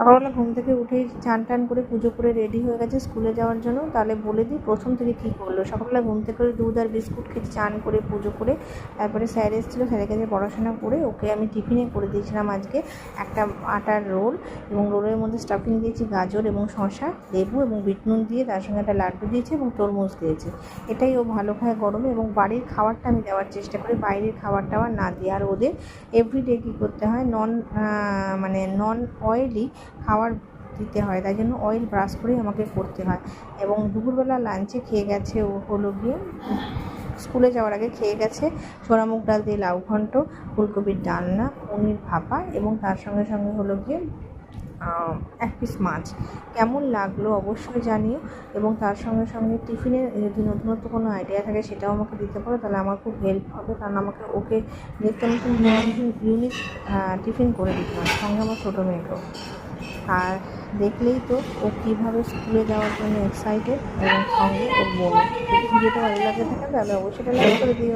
সকালবেলা ঘুম থেকে উঠেই চান টান করে পুজো করে রেডি হয়ে গেছে স্কুলে যাওয়ার জন্য। তাহলে বলে দিই, প্রথম থেকে কী করল? সকালবেলা ঘুম থেকে দুধ আর বিস্কুট খেয়ে চান করে পুজো করে তারপরে স্যার এসেছিল, স্যারের কাছে পড়াশোনা করে ওকে আমি টিফিনে করে দিয়েছিলাম আজকে একটা আটার রোল এবং রোলের মধ্যে স্টাফিং দিয়েছি গাজর এবং শসা, লেবু এবং বিট নুন দিয়ে তার সঙ্গে একটা লাড্ডু দিয়েছি এবং তরমুজ দিয়েছি। এটাই ও ভালো খায় গরমে এবং বাড়ির খাবারটা আমি দেওয়ার চেষ্টা করি, বাইরের খাবার টাবার না দিই আর ওদের এভরিডে কী করতে হয়? নন মানে নন অয়েলি খাবার দিতে হয়, তাই জন্য অয়েল ব্রাশ করেই আমাকে করতে হয়। এবং দুপুরবেলা লাঞ্চে খেয়ে গেছে ও হলো গিয়ে স্কুলে যাওয়ার আগে খেয়ে গেছে সোনামুগ ডাল দিয়ে লাউ ঘন্ট, ফুলকপির ডালনা, পনির ভাপা এবং তার সঙ্গে সঙ্গে হলো গিয়ে এক পিস মাছ। কেমন লাগল অবশ্যই জানিও এবং তার সঙ্গে সঙ্গে টিফিনে যদি নতুনত্ব কোনো আইডিয়া থাকে সেটাও আমাকে দিতে পারো, তাহলে আমার খুব হেল্প হবে। কারণ আমাকে ওকে নিত্য নতুন ইউনিক টিফিন করে দিতে হয়, সঙ্গে আমার ছোটো মেয়েকেও। আর দেখলেই তো ও কীভাবে স্কুলে যাওয়ার জন্য এক্সাইটেড এবং সঙ্গে ওর বোন ভিডিওটা ভালো লাগে থাকে তাহলে অবশ্যই লাইক করে দিও।